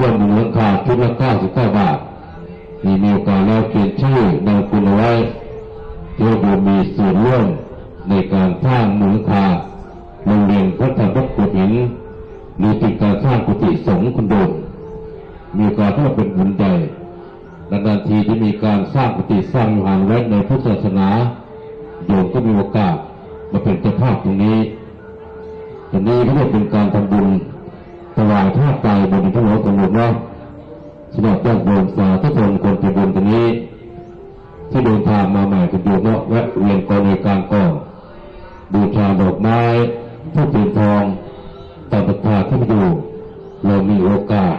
บ้วนมูลค่าชุดละ99บาทมีมีโอกาสแล้วเขียนชื่อนามคุณเอาไว้เพื่อบุมีส่วนร่วมในการสร้างมูลค่าโรงเรียนพระธรรมกุฏิหินหรือติดการสร้างกุฏิสงฆ์คุณโดมมีโอกาสที่จะเป็นบุญใหญ่นานๆทีที่มีการสร้างกุฏิสร้างวิหารไว้ในพุทธศาสนาโยมก็มีโอกาสมาเป็นเจ้าภาพตรงนี้ตรงนี้ก็เรียกเป็นการทำบุญ ถวายท่าไตรบนที่หัวของหลวงพ่อสำหรับญาติโยมสาธุชนคนที่บุญตรงนี้ ที่เดินทางมาใหม่กันอยู่เนาะแวะเวียนกองในการก่อนบูชาดอกไม้ทูบเทียนทองตามศรัทาที่มาอยู่เรามีโอกาส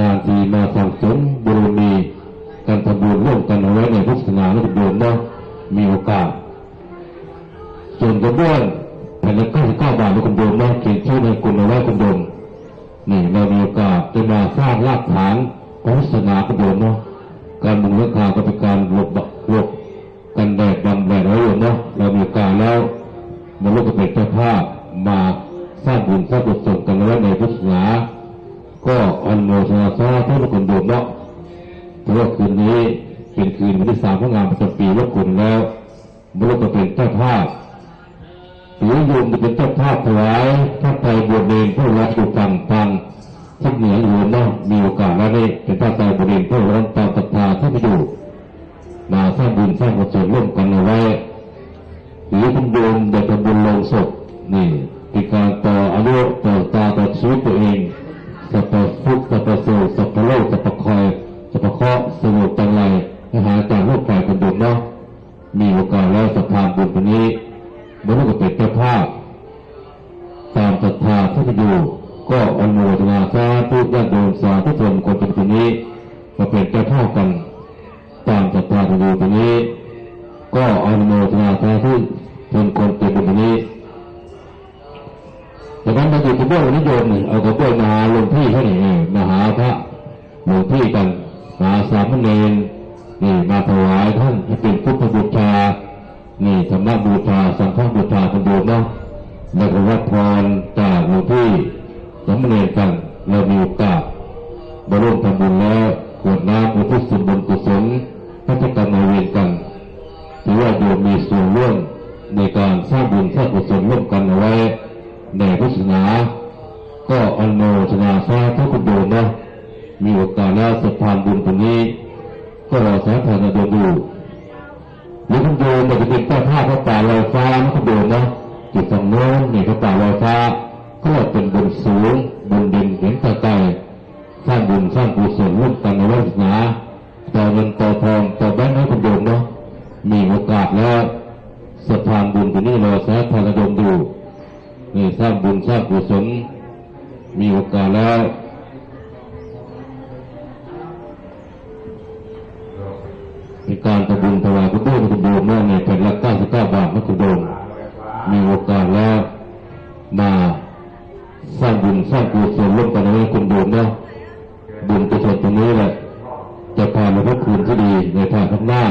นานทีมาสั่งสมบุญมีการทำบุญร่วมกันเอาไว้ในพุทธศาสนาและโยมเนาะมีโอกาสส่วนกระเบื้องแผ่นละ99บเก้าบาทในคุณโดมนาะเขียนชื่อในกลุ่มเอาไว้คุณโดม นี่เรามีโอกาสจะมาสร้างรากฐานของศาสนาคุณโดมเนาะการมุงราคาก็เป็นการหลบหลบกันแดดบังแดดไว้อยู่เนาะเรามีโอกาสแล้วมาลูกกเป็นเจ้าภาพมาสร้างบุญสร้างกุศลกันไว้ในพุทธศาสนาก็อนโมทนาสาธุทุกคนโดมเนาะเพราะว่าคืนนี้เป็นคืนวันที่สามของงานประจำปีรบกวนแล้วมาลูกก็เป็นเจ้าภาพ หรือโยมจะเป็นเจ้าภาพถวายถ้าไปบวชเองเพื่อรับอยู่ฝั่งทางทิศเหนืออยู่เนาะมีโอกาสแล้วนี่เป็นพระไตรบวชเองเพื่อรับตามศรัทธาที่ไปอยู่มาสร้างบุญสร้างกุศลร่วมกันเอาไว้หรือคุณโยมได้ทำบุญลงศพนี่เป็นการต่ออายุต่อตาต่อชีวิตตัวเองสัพพทุกข์สัพพโศกสัพพโลกสัพพคอยสัพพเคราะห์สงบจังไรให้หาจากโลกกายคุณโยมเนาะมีโอกาสแล้วศรัทธาบุญตัวนี้ มนุษย์ก็เป็นเจ้าภาพตามศรัทธาที่จะอยู่ก็อนุโมทนาสาธุญาติโยมสาธุชนคนเป็นคนนี้มาเป็นเจ้าภาพกัน ตามศรัทธาที่อยู่ตรงนี้ ก็อนุโมทนาสาธุชนคนเป็นคนนี้แต่นั้นมาอยู่กับพวกนิยมนี่เอากับพวกมาหาลงพี่เขานี่มาหาพระหลวงพี่กันมาสามเณรนี่มาถวายท่านให้เป็นพุทธบูชานี่ธรรมบู สังฆบูชาคนดูเนาะแล้วก็รับพรจากหลวงพี่สมเด็จกันเรามีโอกาสมาร่วมทำบุญแล้วกวดน้ำอุทิศส่วนบุญกุศลพระเจ้ากรรมนาเวรกันถือว่าโยมมีส่วนร่วมในการสร้างบุญสร้างกุศลร่วมกันเอาไว้ในพุทธศาสนา ก็อนุโมทนาสาธุคุณโยมนะมีโอกาสแล้วสะพานบุญตรงนี้ ก็รอสาธารณชนอยู่ หรือคุณโยมจะเป็นเจ้าภาพพระป่าลอยฟ้านะคุณโยมนะจุดสำโน้นนี่พระป่าลอยฟ้าก็เป็นบุญสูงบุญดินเห็นตาไกลสร้างบุญสร้างกุศลร่วมกันในวาสนาต่อเงินต่อทองต่อแบงค์ให้คุณโยมเนาะมีโอกาสแล้วสะพานบุญตัวนี้รอสาธารณชนอยู่นี่สร้างบุญสร้างกุศลมีโอกาสแล้ว การทำบุญถวายคุณโดมคุณโดมเมื่อในแผ่นละ99บาทนะคุณโดมมีโอกาสแล้วมาสร้างบุญสร้างกุศลร่วมกันให้คุณโดมเนาะบุญกุศลตรงนี้แหละจะพามาพบคืนที่ดีในทางข้างหน้า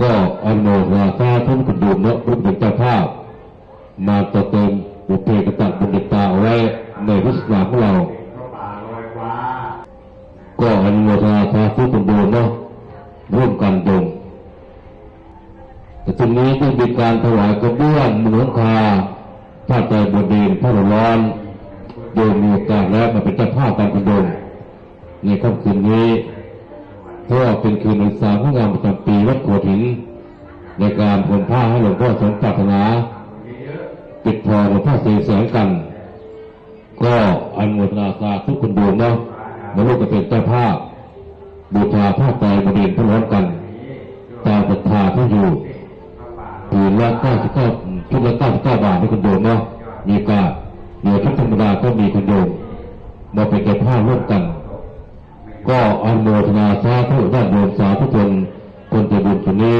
ก็อนุโมทนาสาธุคุณโดมเนาะรูปเป็นเจ้าภาพมาต่อเติมบุพเพกตะบุญตาเอาไว้ในพุทธศาสนาของเรา ก็อนุโมทนาสาธุคุณโดมเนาะ ร่วมกันดงแต่ตรงนี้ต้องมีการถวายกระเบื้องมุงหลังคาผ้าใจบดเดนผ้าร้อนโดยมีกาสแล้วมาเป็นเจ้าภาพการกุดงในค่ำคืนนี้เพราะว่าเป็นคืนวันสามของงานประจำปีวัดโขดหินในการผลผ้าให้หลวงพ่อสมปรารถนา ปิดทองหลวงพ่อเสียแสงกัน ก็อนุโมทนาสาธุคุณโดมเนาะมาลูกก็เป็นเจ้าภาพ บูชาผ้าไตรบริเวณพร้อมกันตามศรัทธาที่อยู่ผืนละ99ชุดละ99บเก้าบาทให้คุณโยมเนาะมีกาเหนือชุดธรรมดาก็มีคุณโยมมาเป็นแก่ผ้าร่วมกัน ก็อนุโมทนาสาธุญาติโยมสาธุชนคนจะบุญคนนี้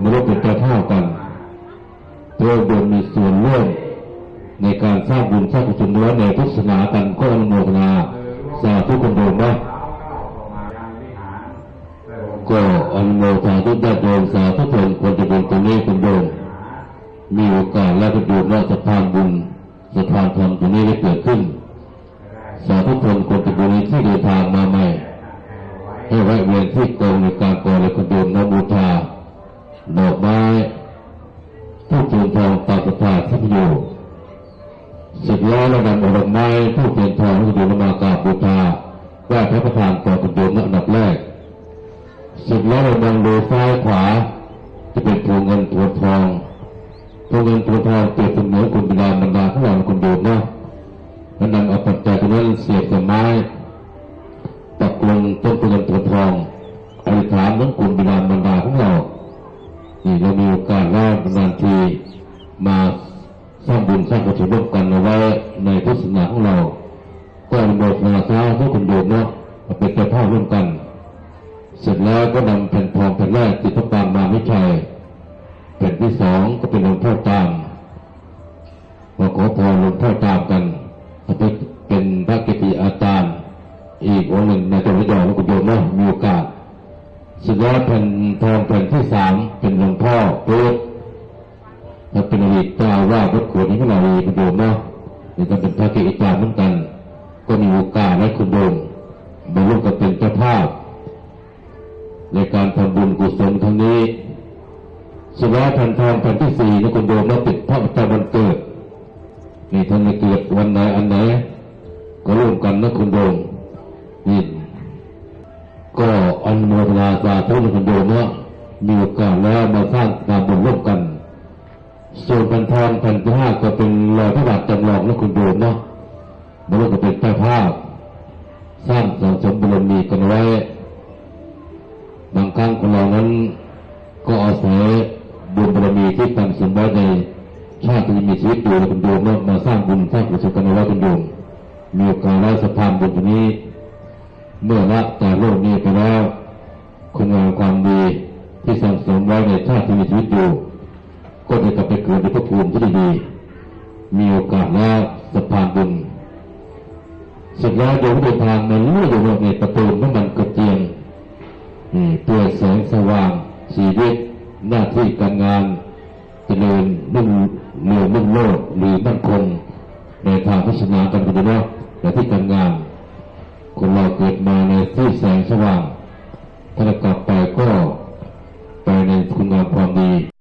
มาร่วมเป็นเจ้าภาพกันเพื่อโยมมีส่วนร่วมในการสร้างบุญสร้างกุศลด้วยในพุทธศาสนากันก็อนุโมทนาสาธุคุณโยมเนาะ ก็อนุโมทนาทุกญาติโยมสาธุชนคนจะเป็นตรงนี้คุณโยมมีโอกาสและประโยชน์และสะพานบุญสะพานธรรมตรงนี้ได้เกิดขึ้น สาธุชนคนตะบุรีที่เดินทางมาใหม่ ให้แวะเวียนที่กองในการก่อและคนโยมนบูชาดอกไม้ผู้เทียนทองตามศรัทาที่อยู่สร็จแล้วระดับดอกไม้ผู้เทียน เสร็จแล้วเรามองดูซ้ายขวา จะเป็นตัวเงินตัวทองตัวเงินตัวทองเปรียบเสมือนคุณบิดามารดาของเราคนโยมเนาะแล้วนำเอาปัจจัยตรงนั้นเสียบกับไม้ปักลงต้นตัวเงินตัวทองอธิษฐานน้องคุณบิดามารดาของเรานี่เรามีโอกาสแล้วนานทีมาสร้างบุญสร้างกุศลร่วมกันเอาไว้ในพุทธศาสนาของเรา ก็อนุโมทนาสาธุคุณโยมเนาะเป็นเจ้าภาพร่วมกัน เสร็จแล้วก็นำแผ่นทองแผ่นแรกติดพระปางมาวิชัยแผ่นที่สองก็เป็นหลวงพ่อตามมาขอพรหลวงพ่อตามกันเอาไปเป็นพระเกจิอาจารย์อีกองค์หนึ่งในจังหวัดยองคุณโยมเนาะมีโอกาสสุดยอดแผ่นทองแผ่นที่สามเป็นหลวงพ่อเปิดถ้าเป็นอดีตเจ้าว่าวัดขวดนี้ของเราดีคุณโยมเนาะนี่ก็เป็นพระเกจิอาจารย์เหมือนกัน ก็มีโอกาสให้คุณโยมมาร่วมกับเป็นเจ้าภาพ ในการทำบุญกุศลครั้งนี้สุดยอดแผ่นทองแผ่นที่สี่นะคุณโยมเราติดพระประจำวันเกิดนี่ท่านจะเกิดวันไหนอันไหนก็ร่วมกันนะคุณโยมนี่ก็อนุโมทนาสาธุในคุณโยมว่ามีโอกาสแล้วมาสร้างการบุญร่วมกัน ส่วนแผ่นทองแผ่นที่ห้าก็เป็นรอยพระบาทจำลองนะคุณโยมเนาะมันก็เป็นเจ้าภาพสร้างสังสมบุญมีกันไว้ บางครั้งคนเรานั้นก็อาศัยบุญบารมีที่ตั้งสมไว้ในชาติที่มีชีวิตอยู่ในคุณโยมเนาะมาสร้างบุญสร้างกุศลกันเอาไว้คุณโยมมีโอกาสได้สะพานบุญตรงนี้ เมื่อละจากโลกนี้ไปแล้วคุณงามความดีที่สั่งสมไว้ในชาติที่มีชีวิตอยู่ ก็จะกลับไปเกิดในภพภูมิที่ดี มีโอกาสแล้วสะพานบุญสร็จแล้วโยมเดินทางมาเลื่อยอยู่ในประตูน้ำมันกระเจียง ตัวแสงสว่างชีวิตหน้าที่การงานเจริญรุ่งเรืองรุ่งโลดหรือมั่นคงในทางพัฒนาการคุณภาพในที่การงาน คนเราเกิดมาในที่แสงสว่างถ้าเรากลับไปก็ไปในคุณงามความดี